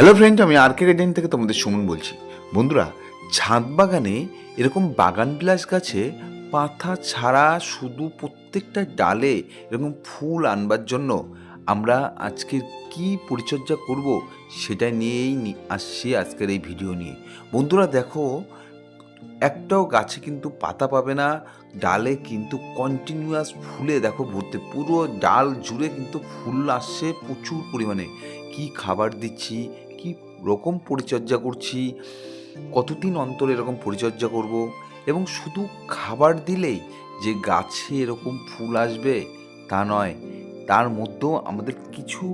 Hello friend, আমি আর কে garden থেকে তোমাদের সুমন বলছি। বন্ধুরা ছাদ বাগানে এরকম বাগান বিলাস গাছে পাতা ছাড়া শুধু প্রত্যেকটা ডালে এরকম ফুল আনবার জন্য আমরা আজকের কি পরিচর্যা করব সেটা নিয়েই আসছি আজকের এই ভিডিও নিয়ে। বন্ধুরা, দেখো, একটাও গাছে কিন্তু পাতা পাবে না, ডালে কিন্তু কন্টিনিউয়াস ফুলে দেখো ভর্তি। পুরো ডাল জুড়ে কিন্তু ফুল আসছে প্রচুর পরিমাণে। কি খাবার দিচ্ছি কি রকম পরিচর্যা করছি? কতদিন অন্তর এরকম পরিচর্যা করব? এবং শুধু খাবার দিলেই যে গাছে এরকম ফুল আসবে তা নয়, তার মধ্যেও আমাদের কিছু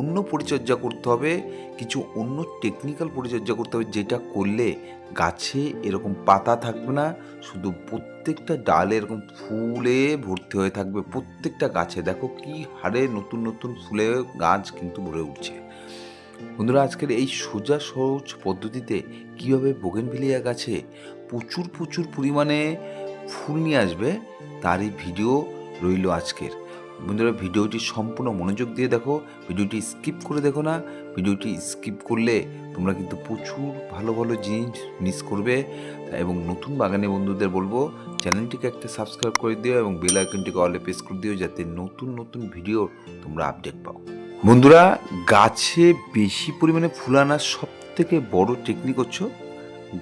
অন্য পরিচর্যা করতে হবে, কিছু অন্য টেকনিক্যাল পরিচর্যা করতে হবে, যেটা করলে গাছে এরকম পাতা থাকবে না, শুধু প্রত্যেকটা ডালে এরকম ফুলে ভর্তি হয়ে থাকবে প্রত্যেকটা গাছে। দেখো কি হারে নতুন নতুন ফুলে গাছ কিন্তু ভরে উঠছে। বন্ধুরা, আজকের এই সোজা সহজ পদ্ধতিতে কীভাবে বোগেনভিলিয়া গাছে প্রচুর প্রচুর পরিমাণে ফুল নিয়ে আসবে, তারই ভিডিও রইল আজকের। বন্ধুরা, ভিডিওটি সম্পূর্ণ মনোযোগ দিয়ে দেখো, ভিডিওটি স্কিপ করে দেখো না। ভিডিওটি স্কিপ করলে তোমরা কিন্তু প্রচুর ভালো ভালো জিনিস মিস করবে। এবং নতুন বাগানে বন্ধুদের বলব, চ্যানেলটিকে একটা সাবস্ক্রাইব করে দিও এবং বেল আইকনটিকে অলে প্রেস করে দিও, যাতে নতুন নতুন ভিডিও তোমরা আপডেট পাও। বন্ধুরা, গাছে বেশি পরিমাণে ফুল আনার সব থেকে বড় টেকনিক হচ্ছে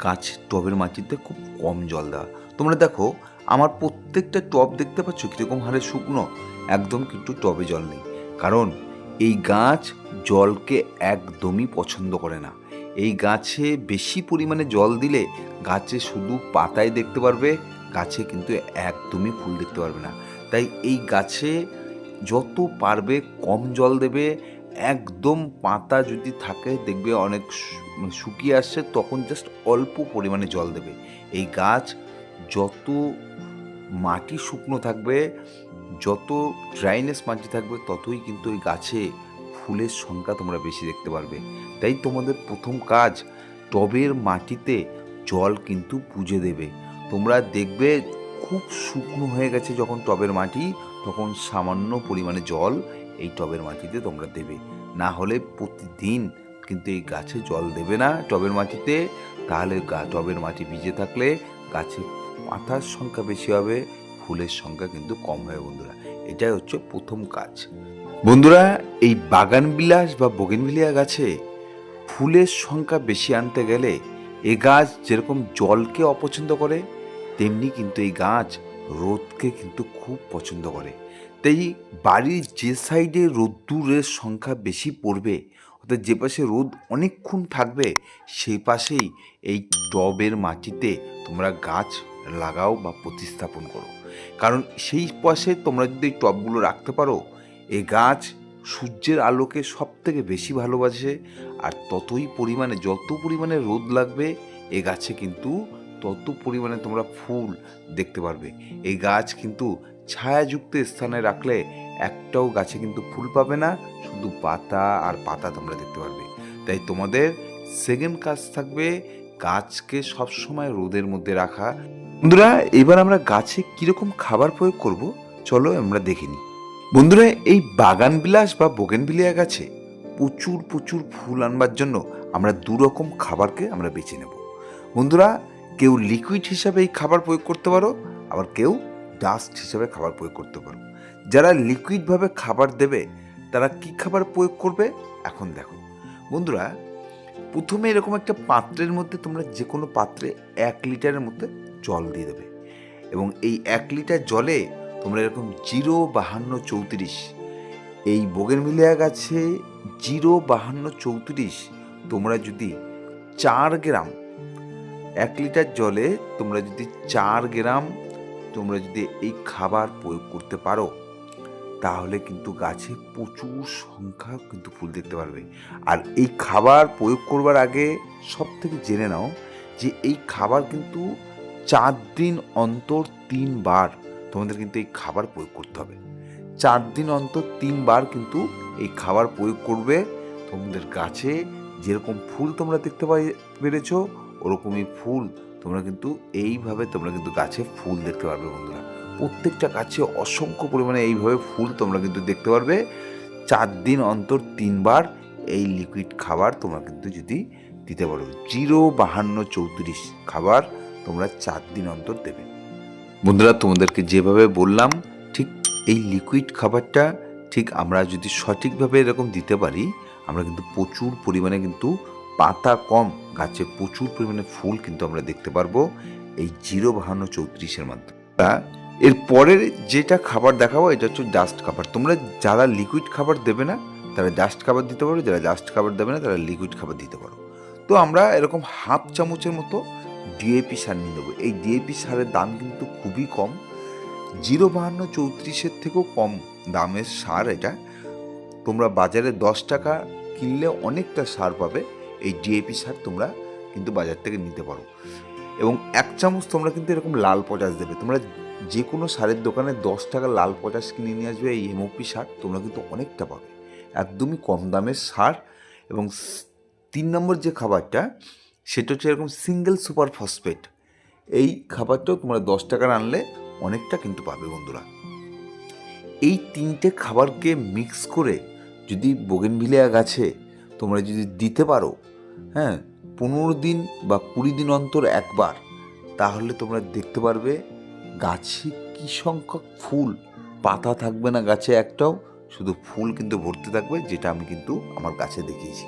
গাছের টবের মাটিতে খুব কম জল দেওয়া। তোমরা দেখো, আমার প্রত্যেকটা টব দেখতে পাচ্ছ কীরকম হারে শুকনো, একদম কিন্তু টবে জল নেই। কারণ এই গাছ জলকে একদমই পছন্দ করে না। এই গাছে বেশি পরিমাণে জল দিলে গাছে শুধু পাতায় দেখতে পারবে, গাছে কিন্তু একদমই ফুল দেখতে পারবে না। তাই এই গাছে যত পারবে কম জল দেবে, একদম পাতা যদি থাকে, দেখবে অনেক মানে শুকিয়ে আসছে, তখন জাস্ট অল্প পরিমাণে জল দেবে। এই গাছ যত মাটি শুকনো থাকবে, যত ড্রাইনেস মাটি থাকবে, ততই কিন্তু এই গাছে ফুলের সংখ্যা তোমরা বেশি দেখতে পারবে। তাই তোমাদের প্রথম কাজ, টবের মাটিতে জল কিন্তু পুজে দেবে। তোমরা দেখবে খুব শুকনো হয়ে গেছে যখন টবের মাটি তখন সামান্য পরিমাণে জল এই টবের মাটিতে তোমরা দেবে। না হলে প্রতিদিন কিন্তু এই গাছে জল দেবে না টবের মাটিতে। তাহলে টবের মাটি ভিজে থাকলে গাছে পাতার সংখ্যা বেশি হবে, ফুলের সংখ্যা কিন্তু কম হবে বন্ধুরা। এটাই হচ্ছে প্রথম কাজ। বন্ধুরা, এই বাগান বিলাস বা বোগেনভিলিয়া গাছে ফুলের সংখ্যা বেশি আনতে গেলে এ গাছ যেরকম জলকে অপছন্দ করে, তেমনি কিন্তু এই গাছ রোদকে কিন্তু খুব পছন্দ করে। তাই বাড়ির যে সাইডে রোদ্দুরের সংখ্যা বেশি পড়বে, অর্থাৎ যে পাশে রোদ অনেকক্ষণ থাকবে, সেই পাশেই এই টবের মাটিতে তোমরা গাছ লাগাও বা প্রতিস্থাপন করো। কারণ সেই পাশে তোমরা যদি এই টবগুলো রাখতে পারো, এ গাছ সূর্যের আলোকে সব থেকে বেশি ভালোবাসে, আর ততই পরিমাণে, যত পরিমাণে রোদ লাগবে, এ গাছে কিন্তু তত পরিমাণে তোমরা ফুল দেখতে পারবে। এই গাছ কিন্তু ছায়াযুক্ত স্থানে রাখলে একটাও গাছে কিন্তু ফুল পাবে না, শুধু পাতা আর পাতা তোমরা দেখতে পারবে। তাই তোমাদের সেকেন্ড কাজ থাকবে গাছকে সবসময় রোদের মধ্যে রাখা। বন্ধুরা, এবার আমরা গাছে কীরকম খাবার প্রয়োগ করব? চলো আমরা দেখে নিই। বন্ধুরা, এই বাগান বিলাস বা বোগেনভিলিয়া গাছে প্রচুর প্রচুর ফুল আনবার জন্য আমরা দু রকম খাবারকে আমরা বেছে নেব। বন্ধুরা কেউ লিকুইড হিসাবে এই খাবার প্রয়োগ করতে পারো, আবার কেউ ডাস্ট হিসাবে খাবার প্রয়োগ করতে পারো। যারা লিকুইডভাবে খাবার দেবে, তারা কি খাবার প্রয়োগ করবে? এখন দেখো। বন্ধুরা, প্রথমে এরকম একটা পাত্রের মধ্যে তোমরা যে কোনো পাত্রে এক লিটারের মধ্যে জল দিয়ে দেবে। এবং এই এক লিটার জলে তোমরা এরকম জিরো বাহান্ন চৌত্রিশ, এই বোগেনভিলিয়া গাছে জিরো বাহান্ন চৌত্রিশ, তোমরা যদি চার গ্রাম এক লিটার জলে তোমরা যদি চার গ্রাম তোমরা যদি এই খাবার প্রয়োগ করতে পারো, তাহলে কিন্তু গাছে প্রচুর সংখ্যা কিন্তু ফুল দেখতে পারবে। আর এই খাবার প্রয়োগ করবার আগে সব থেকে জেনে নাও যে এই খাবার কিন্তু চার দিন অন্তর তিনবার তোমাদের কিন্তু এই খাবার প্রয়োগ করতে হবে। চার দিন অন্তর তিনবার কিন্তু এই খাবার প্রয়োগ করবে। তোমাদের গাছে যেরকম ফুল তোমরা দেখতে পাই, পেরেছ ওরকমই ফুল তোমরা কিন্তু এইভাবে তোমরা কিন্তু গাছে ফুল দেখতে পারবে বন্ধুরা। প্রত্যেকটা গাছে অসংখ্য পরিমাণে এইভাবে ফুল তোমরা কিন্তু দেখতে পারবে। চার দিন অন্তর তিনবার এই লিকুইড খাবার তোমরা কিন্তু যদি দিতে পারো। জিরো বাহান্ন চৌত্রিশ খাবার তোমরা চার দিন অন্তর দেবে। বন্ধুরা, তোমাদেরকে যেভাবে বললাম, ঠিক এই লিকুইড খাবারটা ঠিক আমরা যদি সঠিকভাবে এরকম দিতে পারি, আমরা কিন্তু প্রচুর পরিমাণে কিন্তু পাতা কম, গাছে প্রচুর পরিমাণে ফুল কিন্তু আমরা দেখতে পারব এই জিরো বাহান্ন চৌত্রিশের মাধ্যমে। এর পরের যেটা খাবার দেখাবো, এটা হচ্ছে ডাস্ট খাবার তোমরা যারা লিকুইড খাবার দেবে না, তারা ডাস্ট খাবার দিতে পারো, যারা ডাস্ট খাবার দেবে না, তারা লিকুইড খাবার দিতে পারো। তো আমরা এরকম হাফ চামচের মতো ডিএপি সার নিয়ে নেব। এই ডিএপি সারের দাম কিন্তু খুবই কম। জিরো বাহান্ন চৌত্রিশের থেকেও কম দামের সার এটা। তোমরা বাজারে দশ টাকা কিনলে অনেকটা সার পাবে। এই ডিএপি সার তোমরা কিন্তু বাজার থেকে নিতে পারো। এবং এক চামচ তোমরা কিন্তু এরকম লাল পচাশ দেবে। তোমরা যে কোনো সারের দোকানে দশ টাকা লাল পচাশ কিনে নিয়ে আসবে, এই এমওপি সার তোমরা কিন্তু অনেকটা পাবে। একদমই কম দামের সার এবং তিন নম্বর যে খাবারটা, সেটা হচ্ছে এরকম সিঙ্গেল সুপার ফসফেট এই খাবারটাও তোমরা দশ টাকার আনলে অনেকটা কিন্তু পাবে বন্ধুরা। এই তিনটে খাবারকে মিক্স করে যদি বোগেনভিলিয়া গাছে তোমরা যদি দিতে পারো হ্যাঁ পনেরো দিন বা কুড়ি দিন অন্তর একবার। তাহলে তোমরা দেখতে পারবে গাছে কী সংখ্যক ফুল। পাতা থাকবে না গাছে একটাও, শুধু ফুল কিন্তু ভর্তি থাকবে, যেটা আমি কিন্তু আমার গাছে দেখিয়েছি।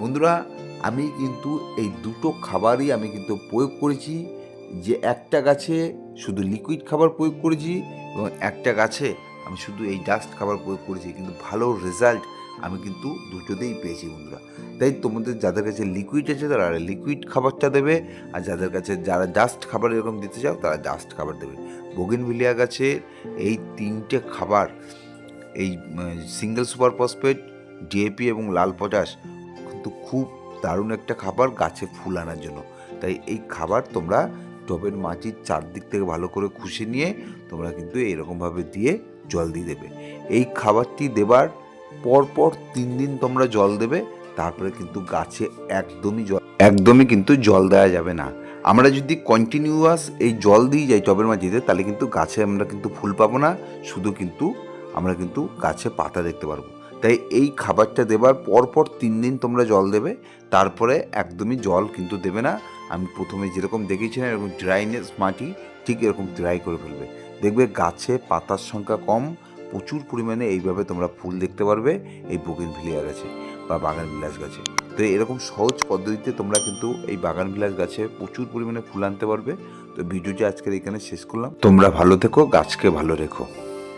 বন্ধুরা, আমি কিন্তু এই দুটো খাবারই আমি কিন্তু প্রয়োগ করেছি, যে একটা গাছে শুধু লিকুইড খাবার প্রয়োগ করেছি এবং একটা গাছে আমি শুধু এই ডাস্ট খাবার প্রয়োগ করেছি, কিন্তু ভালো রেজাল্ট আমি কিন্তু দুটোতেই পেয়েছি বন্ধুরা। তাই তোমাদের যাদের কাছে লিকুইড আছে, তারা লিকুইড খাবারটা দেবে, আর যাদের কাছে যারা ডাস্ট খাবার এরকম দিতে চাও, তারা ডাস্ট খাবার দেবে। বোগেনভিলিয়া গাছের এই তিনটে খাবার, এই সিঙ্গেল সুপার ফসফেট ডিএপি এবং লাল পটাশ কিন্তু খুব দারুণ একটা খাবার গাছে ফুল আনার জন্য। তাই এই খাবার তোমরা টবের মাটির চারদিক থেকে ভালো করে খুশি নিয়ে তোমরা কিন্তু এরকমভাবে দিয়ে জল দিয়ে দেবে। এই খাবারটি দেবার পরপর তিন দিন তোমরা জল দেবে, তারপরে কিন্তু গাছে একদমই জল, একদমই কিন্তু জল দেওয়া যাবে না। আমরা যদি কন্টিনিউয়াস এই জল দিয়ে যাই টবের মাটিতে তাহলে কিন্তু গাছে আমরা কিন্তু ফুল পাবো না, শুধু কিন্তু আমরা কিন্তু গাছে পাতা দেখতে পারব। তাই এই খাবারটা দেবার পরপর তিন দিন তোমরা জল দেবে, তারপরে একদমই জল কিন্তু দেবে না। আমি প্রথমে যেরকম দেখেছিলাম, এরকম ড্রাইনেস মাটি ঠিক এরকম ড্রাই করে ফেলবে। দেখবে গাছে পাতার সংখ্যা কম, প্রচুর পরিমাণে এইভাবে তোমরা ফুল দেখতে পারবে, এই বগিন ভিলিয়া গাছে বা বাগান বিলাস গাছে। তো এরকম সহজ পদ্ধতিতে তোমরা কিন্তু এই বাগান বিলাস গাছে প্রচুর পরিমাণে ফুল আনতে পারবে। তো ভিডিওটি আজকের এখানে শেষ করলাম। তোমরা ভালো থেকো, গাছকে ভালো রেখো।